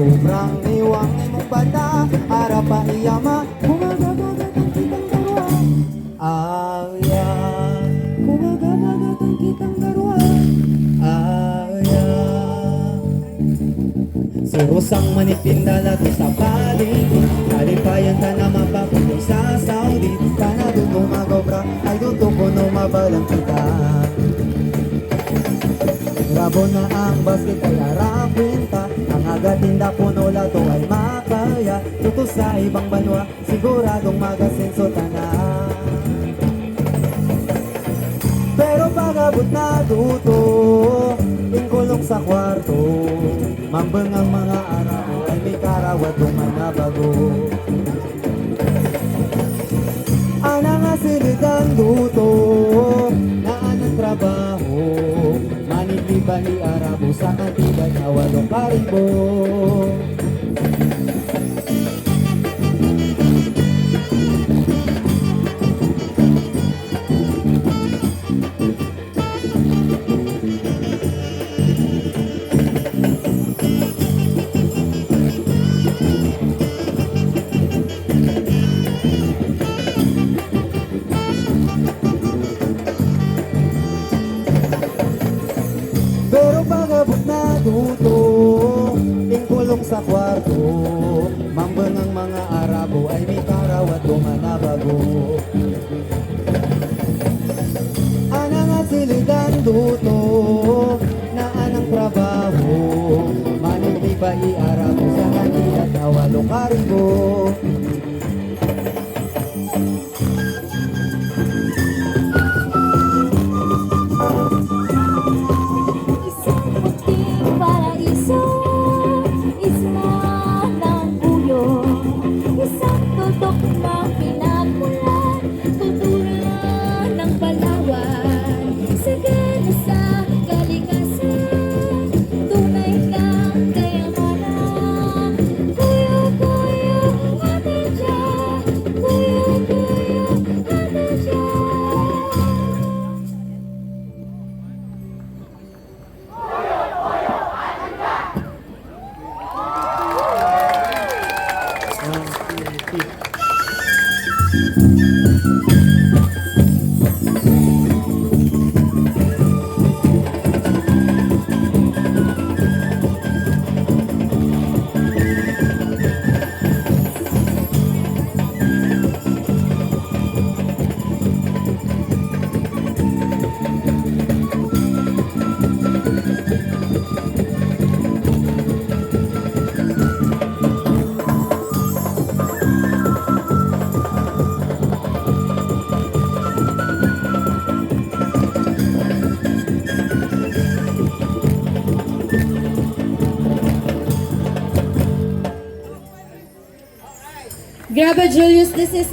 Sobrang iwang imong bata Arapa iyama Bumagabagat ang kitang dalawa Ayan Bumagabagat ang kitang dalawa Ayan Si Rosang manipindala to sa paling Kalipayan ka na mapapulong sa Saudi Kana doon tumagobra Ay doon to kuno mabalang kita Rabo na ang basket ay arang kwenta Ang agatinda puno lato ay makaya. Tuto sa ibang banwa Siguradong magasenso tanan pero pagabot na duto Ingkulong sa kwarto. Mambang ang mga arabo Ay may karawat manabago Ana nga siligang duto Ni arabo Sa kantida na walong karibo Ingkulong sa kwarto. Mambang ang mga Arabo Ay may karawat dumanabago Ana nga siligan duto Naan ang trabaho? Manong ba i-arabo Sa kanila tawalo karibo aqui. Grabe, Julius, this is